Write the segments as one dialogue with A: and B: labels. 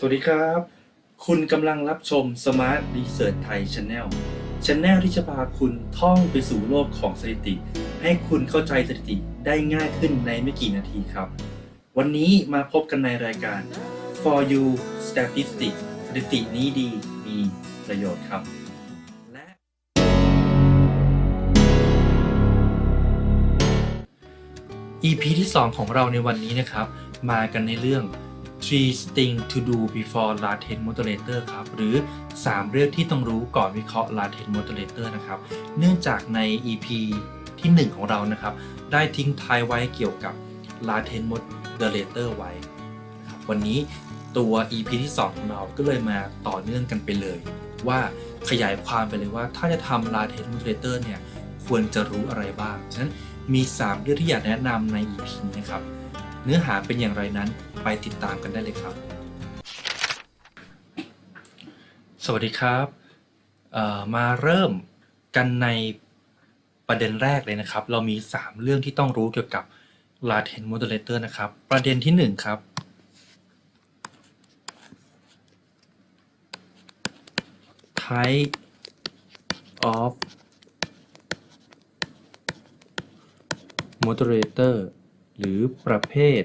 A: สวัสดีครับ คุณกำลังรับชม Smart Research Thai Channel Channel ที่จะพาคุณท่องไปสู่โลกของสถิติ ให้คุณเข้าใจสถิติได้ง่ายขึ้นในไม่กี่นาทีครับ วันนี้มาพบกันในรายการ For You Statistics สถิตินี้ดีมีประโยชน์ครับและ EP ที่ 2 ของเราในวันนี้นะครับ มากันในเรื่อง three things to do before latent modulator ครับ หรือ 3 เรื่องที่ต้องรู้ก่อนวิเคราะห์ latent modulator นะครับ เนื่องจากใน EP ที่ 1 ของเรานะครับ ได้ทิ้งท้ายไว้เกี่ยวกับ latent modulator ไว้นะครับวันนี้ตัว EP ที่ 2 ของเราก็เลยมาต่อเนื่องกันไปเลย ว่าขยายความไปเลยว่าถ้าจะทำ latent modulator เนี่ยควรจะรู้อะไรบ้าง ฉะนั้นมี 3 เรื่องที่อยากแนะนำใน EP นี้นะครับ เนื้อหาเป็นอย่างไรนั้นไปติดตามกันได้เลยครับ สวัสดีครับ มาเริ่มกันในประเด็นแรกเลยนะครับ เรามี 3 เรื่องที่ต้องรู้เกี่ยวกับ latent modulator นะครับ ประเด็นที่ 1 ครับ type of modulator หรือประเภท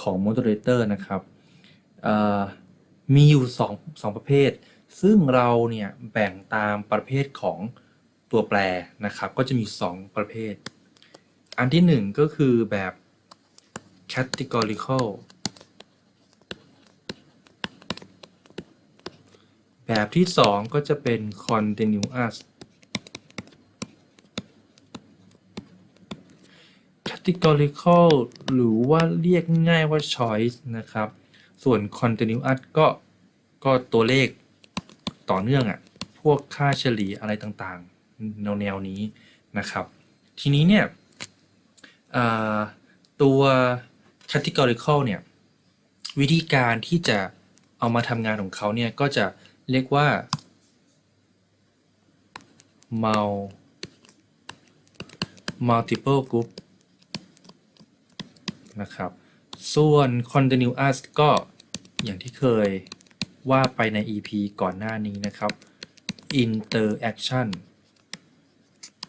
A: ของม modulator นะครับมีอยู่2 2ประเภท ซึ่งเราเนี่ยแบ่งตามประเภทของตัวแปรนะครับ ก็จะมี 2 ประเภท อันที่ 1 ก็คือแบบ categorical แบบที่ 2 ก็จะเป็น continuous categorical หรือว่าเรียกง่ายว่า choice นะครับ ส่วน continuous ก็ก็ตัวเลขต่อเนื่องอะ่ะ พวกค่าเฉลี่ยอะไรต่างๆ แนวแนวนี้นะครับ ทีนี้เนี่ยตัว categorical เนี่ย วิธีการที่จะเอามาทำงานของเขาเนี่ย ก็จะเรียกว่า multiple group นะครับ ส่วน continuous ก็อย่างที่เคยว่าไปใน EP ก่อนหน้านี้นะครับ interaction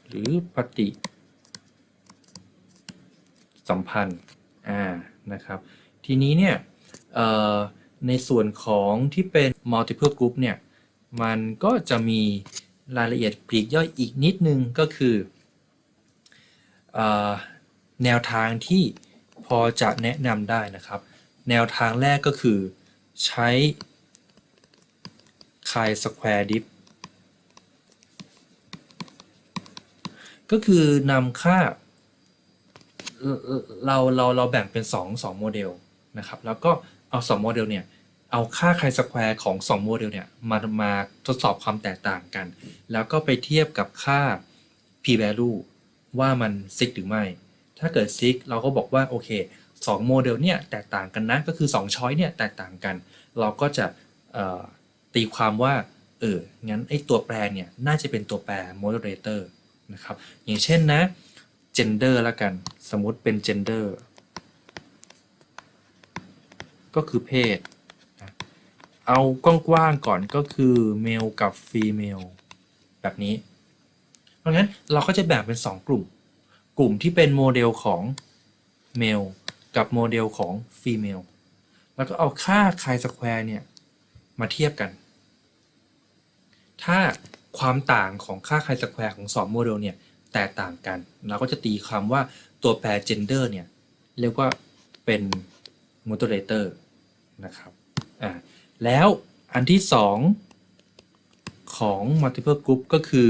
A: หรือปฏิสัมพันธ์อ่านะครับ ทีนี้เนี่ยในส่วนของที่เป็น multiple group เนี่ย มันก็จะมีรายละเอียดปลีกย่อยอีกนิดนึงก็คืออแนวทางที่ พอจะแนะนำได้นะครับ แนวทางแรกก็คือใช้ chi square diff ก็คือนำค่า เราเราเราแบ่งเป็น 2 2โมเดลนะครับ แล้วก็เอา 2 โมเดลเนี่ย เอาค่า chi square ของ 2 โมเดลเนี่ยมามาทดสอบความแตกต่างกัน แล้วก็ไปเทียบกับค่า p value ว่ามันซิกหรือไม่ ถ้าเกิดซิกเราก็บอกว่าโอเค2โมเดลเนี่ยแตกต่างกันนะ ก็คือ 2ช้อยเนี่ยแตกต่างกัน เราก็จะตีความว่าเอองั้นไอ้ตัวแปรเนี่ยน่าจะเป็นตัวแปร moderator นะครับ อย่างเช่นนะ gender ละกัน สมมติเป็น gender ก็คือเพศ เอากว้างๆก่อนก็คือ male กับ female แบบนี้ เพราะงั้นเราก็จะแบ่งเป็น 2 กลุ่ม กลุ่มที่เป็นโมเดลของ male กับโมเดลของ female แล้วก็เอาค่า chi square เนี่ย มาเทียบกัน ถ้าความต่างของค่า chi square ของ2โมเดลเนี่ย แตกต่างกัน เราก็จะตีคำว่าตัวแปร gender เนี่ย เรียกว่าเป็น modulator นะครับอ่าแล้วอันที่ 2 ของ multiple group ก็คือ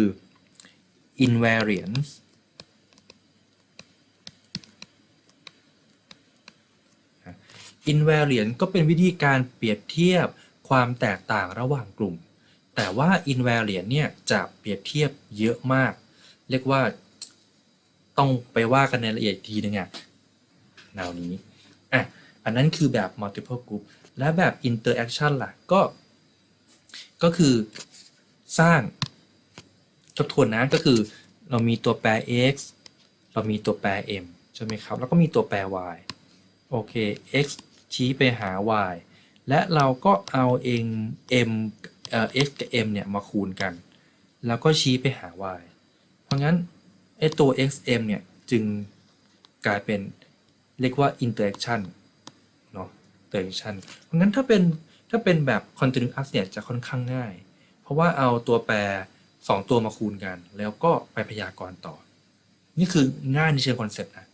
A: invariance invariant ก็เป็นวิธีการเปรียบเทียบความแตกต่างระหว่างกลุ่ม แต่ว่า invariant เนี่ยจะเปรียบเทียบเยอะมาก เรียกว่าต้องไปว่ากันในละเอียดทีนึงอะแนวนี้อะอันนั้นคือแบบ multiple group และแบบ interaction ล่ะก็ ก็คือสร้างทบทวนนะก็คือเรามีตัวแปร x เรามีตัวแปร m ใช่ไหมครับ แล้วก็มีตัวแปร y โอเค x ชี้ไปหา y และเราก็เอาเอง m เอ่อ x กับ m เนี่ยมาคูณกัน แล้วก็ชี้ไปหา y เพราะงั้นไอตัว xm เนี่ยจึงกลายเป็นเรียกว่า interaction เนาะ interaction เพราะงั้นถ้าเป็นถ้าเป็นแบบ continuous เนี่ยจะค่อนข้างง่าย เพราะว่าเอาตัวแปร 2 ตัวมาคูณกัน แล้วก็ไปพยากรณ์ต่อ นี่คือง่ายในเชิงคอนเซ็ปต์นะ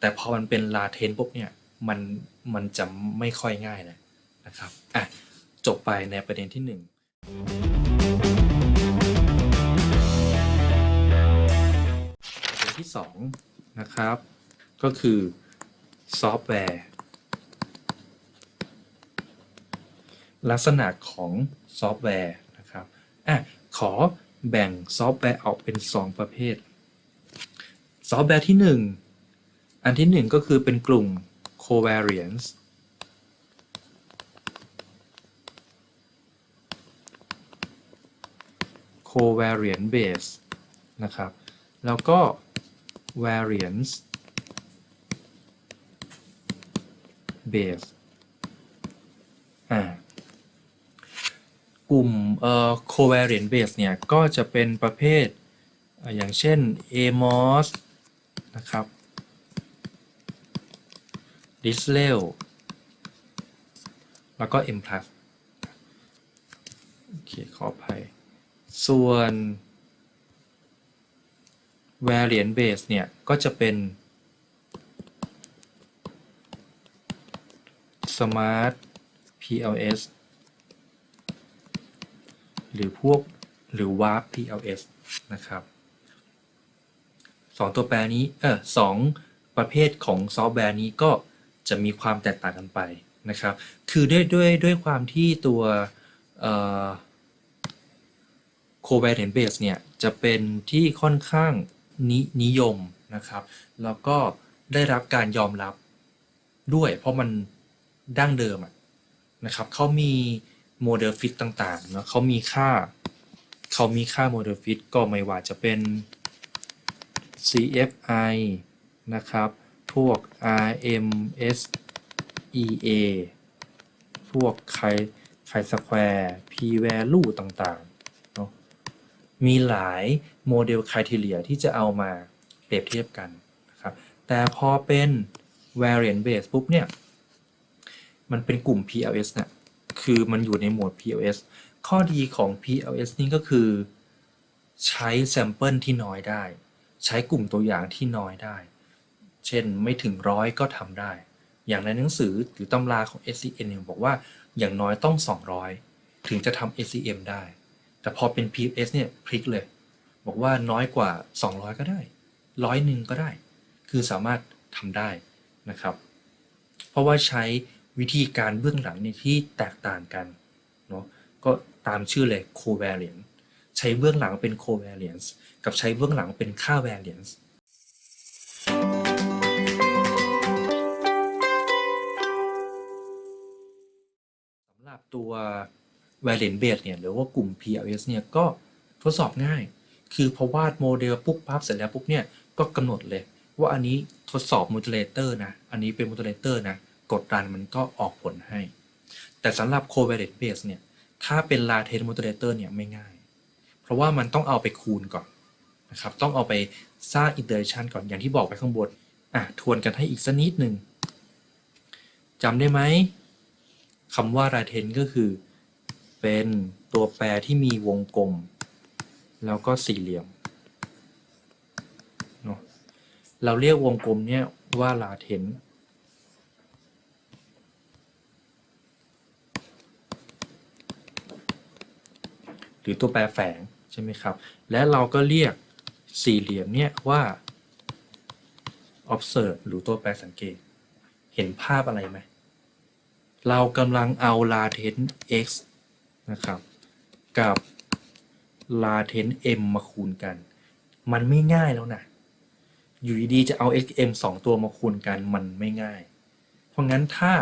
A: แต่พอมันเป็นลาเทนปุ๊บเนี่ย มัน มันจะไม่ค่อยง่ายเลยนะครับอะจบไปในประเด็นที่หนึ่งประเด็นที่สองนะครับ ก็คือซอฟต์แวร์ ลักษณะของซอฟต์แวร์นะครับอะขอแบ่งซอฟต์แวร์ออกเป็น 2 ประเภท ซอฟต์แวร์ที่ 1 อันที่ 1 ก็คือเป็นกลุ่ม covariance covariance base นะครับ แล้วก็ variance base อ่ากลุ่มเอ่อ covariance base เนี่ย ก็จะเป็นประเภทอย่างเช่น AMOS นะครับ Dislel แล้วก็ M+ โอเค ขออภัย ส่วน variant base เนี่ย ก็จะเป็น smart PLS หรือพวกหรือ warp PLS นะครับสองตัวแปรนี้ เออสองประเภทของซอฟต์แวร์นี้ก็ จะมีความแตกต่างกันไปนะครับ คือด้วยด้วยด้วยความที่ตัวเอ่อ covariant base เนี่ยจะเป็นที่ค่อนข้างนินิยมนะครับ แล้วก็ได้รับการยอมรับด้วย เพราะมันดั้งเดิมนะครับเขามีโมเดลฟิตต่างๆนาะเขามีค่าเขามีค่าโมเดลฟิตก็ไม่ว่าจะเป็น CFI นะครับ พวก RMSEA พวกไคไคสแควร์ P value ต่างๆเนาะมีหลายโมเดล criteria ที่จะเอามาเปรียบเทียบกันนะครับแต่พอเป็น variant base ปุ๊บเนี่ย มันเป็นกลุ่ม PLS เนี่ยคือมันอยู่ในโหมด PLS ข้อดีของ PLS นี่ก็คือ ใช้แซมเปิลที่น้อยได้ ใช้กลุ่มตัวอย่างที่น้อยได้ เช่นไม่ถึงร้อยก็ทำได้ อย่างในหนังสือหรือตำราของ SCN เนี่ยบอกว่าอย่างน้อยต้อง 200 ถึงจะทำ SCM ได้ แต่พอเป็น PLS เนี่ยพลิกเลย บอกว่าน้อยกว่า 200 ก็ได้ร้อยหนึ่งก็ได้ คือสามารถทำได้นะครับ เพราะว่าใช้วิธีการเบื้องหลังในที่แตกต่างกันเนาะก็ตามชื่อเลย covariance ใช้เบื้องหลังเป็น covariance กับใช้เบื้องหลังเป็นค่า variance รับตัว variant base เนี่ยหรือว่ากลุ่ม PLS เนี่ยก็ทดสอบง่าย คือพอวาดโมเดลปุ๊บปั๊บเสร็จแล้วปุ๊บเนี่ยก็กำหนดเลย ว่าอันนี้ทดสอบ modulator นะ อันนี้เป็น modulator นะ กดดันมันก็ออกผลให้ แต่สำหรับ covariant base เนี่ย ถ้าเป็น latent modulator เนี่ยไม่ง่าย เพราะว่ามันต้องเอาไปคูณก่อนนะครับ ต้องเอาไปสร้าง iteration ก่อนอย่างที่บอกไปข้างบน อะ ทวนกันให้อีกสักนิดหนึ่งจำได้ไหม คำว่า latent ก็คือ เป็นตัวแปรที่มีวงกลม แล้วก็สี่เหลี่ยมเนาะเราเรียกวงกลมเนี่ยว่า latent หรือตัวแปรแฝงใช่ไหมครับ และเราก็เรียกสี่เหลี่ยมเนี่ยว่า observe หรือตัวแปรสังเกต เห็นภาพอะไรไหม เรากำลังเอา latent x นะครับ กับ latent m มาคูณกัน มันไม่ง่ายแล้วนะ อยู่ดีๆจะเอา xm สองตัวมาคูณกันมันไม่ง่าย เพราะงั้นถ้า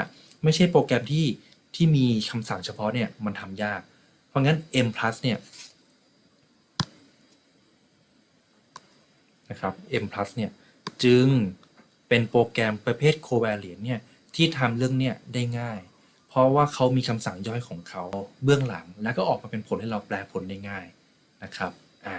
A: ไม่ใช่โปรแกรมที่ที่มีคำสั่งเฉพาะเนี่ยมันทำยาก เพราะงั้น m plus เนี่ยนะครับ m plus เนี่ยจึงเป็นโปรแกรมประเภท covariant เนี่ยที่ทำเรื่องเนี้ยได้ง่าย ราะว่าเขามีคำสั่งย่อยของเขาเบื้องหลัง แล้วก็ออกมาเป็นผลให้เราแปลผลได้ง่ายนะครับอ่า